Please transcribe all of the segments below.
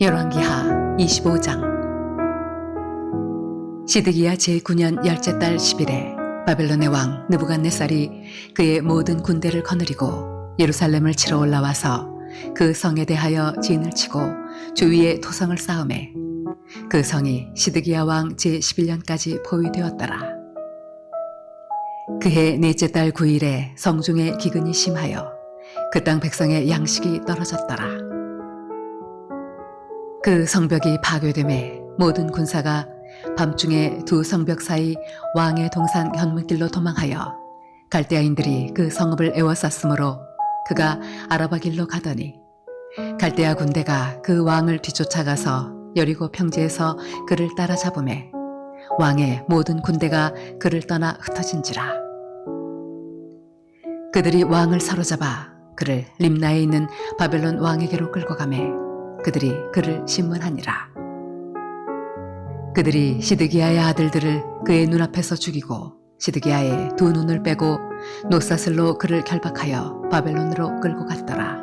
열왕기하 25장 시드기야 제9년 열째 달 10일에 바벨론의 왕 느부갓네살이 그의 모든 군대를 거느리고 예루살렘을 치러 올라와서 그 성에 대하여 진을 치고 주위에 토성을 쌓음에 그 성이 시드기야 왕 제11년까지 포위되었더라. 그해 넷째 달 9일에 성중에 기근이 심하여 그 땅 백성의 양식이 떨어졌더라. 그 성벽이 파괴됨에 모든 군사가 밤중에 두 성벽 사이 왕의 동산 현문길로 도망하여 갈대아인들이 그 성읍을 에워쌌으므로 그가 아라바 길로 가더니 갈대아 군대가 그 왕을 뒤쫓아가서 여리고 평지에서 그를 따라잡음에 왕의 모든 군대가 그를 떠나 흩어진지라. 그들이 왕을 사로잡아 그를 림나에 있는 바벨론 왕에게로 끌고 가매 그들이 그를 신문하니라. 그들이 시드기야의 아들들을 그의 눈앞에서 죽이고 시드기야의 두 눈을 빼고 노사슬로 그를 결박하여 바벨론으로 끌고 갔더라.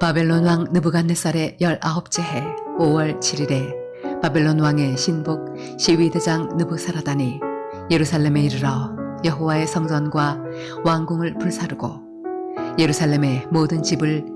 바벨론 왕 느부갓네살의 열아홉째 해 5월 7일에 바벨론 왕의 신복 시위대장 느부사라단이 예루살렘에 이르러 여호와의 성전과 왕궁을 불사르고 예루살렘의 모든 집을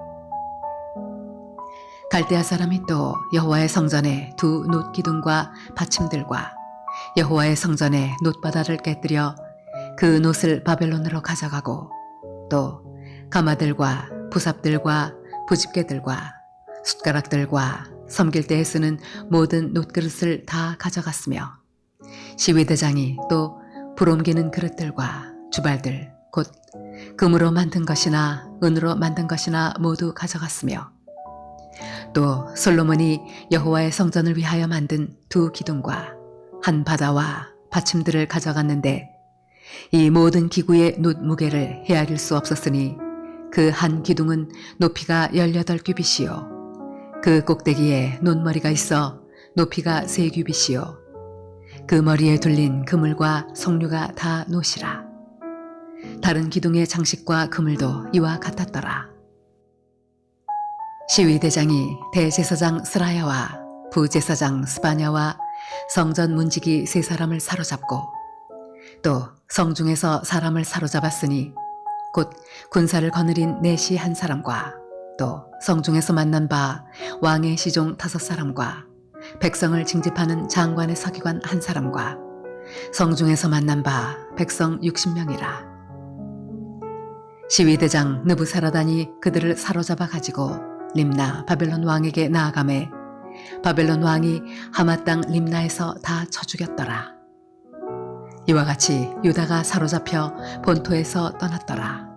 갈대아 사람이 또 여호와의 성전에 두 놋 기둥과 받침들과 여호와의 성전에 놋바다를 깨뜨려 그 놋을 바벨론으로 가져가고 또 가마들과 부삽들과 부집개들과 숟가락들과 섬길 때에 쓰는 모든 놋그릇을 다 가져갔으며 시위대장이 또 불옮기는 그릇들과 주발들 곧 금으로 만든 것이나 은으로 만든 것이나 모두 가져갔으며 또 솔로몬이 여호와의 성전을 위하여 만든 두 기둥과 한 바다와 받침들을 가져갔는데 이 모든 기구의 놋 무게를 헤아릴 수 없었으니 그 한 기둥은 높이가 18규빗이요. 그 꼭대기에 놋머리가 있어 높이가 세 규빗이요. 그 머리에 둘린 그물과 석류가 다 놋이라. 다른 기둥의 장식과 그물도 이와 같았더라 시위대장이 대제사장 스라야와 부제사장 스바냐와 성전 문지기 세 사람을 사로잡고 또 성중에서 사람을 사로잡았으니 곧 군사를 거느린 내시 한 사람과 또 성중에서 만난 바 왕의 시종 다섯 사람과 백성을 징집하는 장관의 서기관 한 사람과 성중에서 만난 바 백성 60명이라. 시위대장 느부사라단이 그들을 사로잡아 가지고 림나 바벨론 왕에게 나아가매 바벨론 왕이 하마 땅 림나에서 다 쳐 죽였더라. 이와 같이 유다가 사로잡혀 본토에서 떠났더라.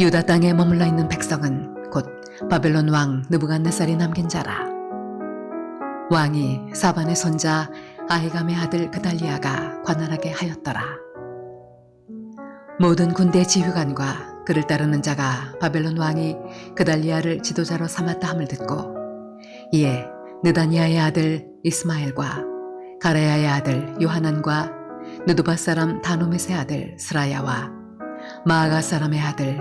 유다 땅에 머물러 있는 백성은 곧 바벨론 왕 느부갓네살이 남긴 자라. 왕이 사반의 손자 아히감의 아들 그달리아가 관할하게 하였더라. 모든 군대 지휘관과 그를 따르는 자가 바벨론 왕이 그달리아를 지도자로 삼았다 함을 듣고 이에 느다니아의 아들 이스마엘과 가레야의 아들 요하난과 느두바 사람 다노메의 아들 스라야와 마아가 사람의 아들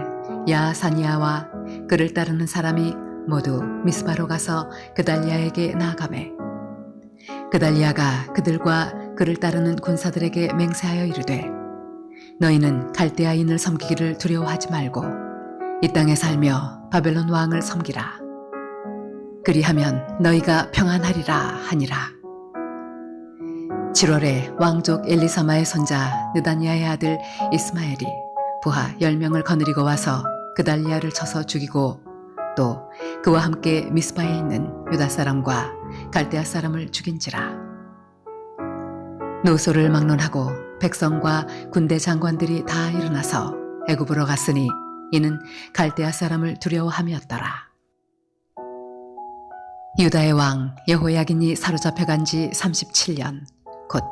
야사니아와 그를 따르는 사람이 모두 미스바로 가서 그달리아에게 나아가매 그달리아가 그들과 그를 따르는 군사들에게 맹세하여 이르되 너희는 갈대아인을 섬기기를 두려워하지 말고 이 땅에 살며 바벨론 왕을 섬기라. 그리하면 너희가 평안하리라 하니라. 7월에 왕족 엘리사마의 손자 느다니아의 아들 이스마엘이 부하 10명을 거느리고 와서 그달리아를 쳐서 죽이고 또 그와 함께 미스바에 있는 유다 사람과 갈대아 사람을 죽인지라. 노소를 막론하고 백성과 군대 장관들이 다 일어나서 애굽으로 갔으니 이는 갈대아 사람을 두려워함이었더라. 유다의 왕 여호야긴이 사로잡혀 간 지 37년 곧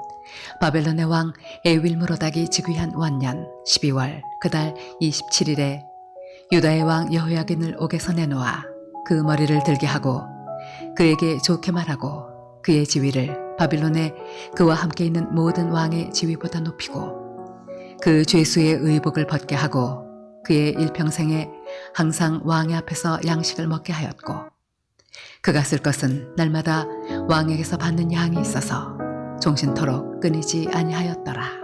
바벨론의 왕 에윌무로닥이 즉위한 원년 12월 그달 27일에 유다의 왕 여호야긴을 옥에서 내놓아 그 머리를 들게 하고 그에게 좋게 말하고 그의 지위를 바빌론의 그와 함께 있는 모든 왕의 지위보다 높이고 그 죄수의 의복을 벗게 하고 그의 일평생에 항상 왕의 앞에서 양식을 먹게 하였고 그가 쓸 것은 날마다 왕에게서 받는 양이 있어서 종신토록 끊이지 아니하였더라.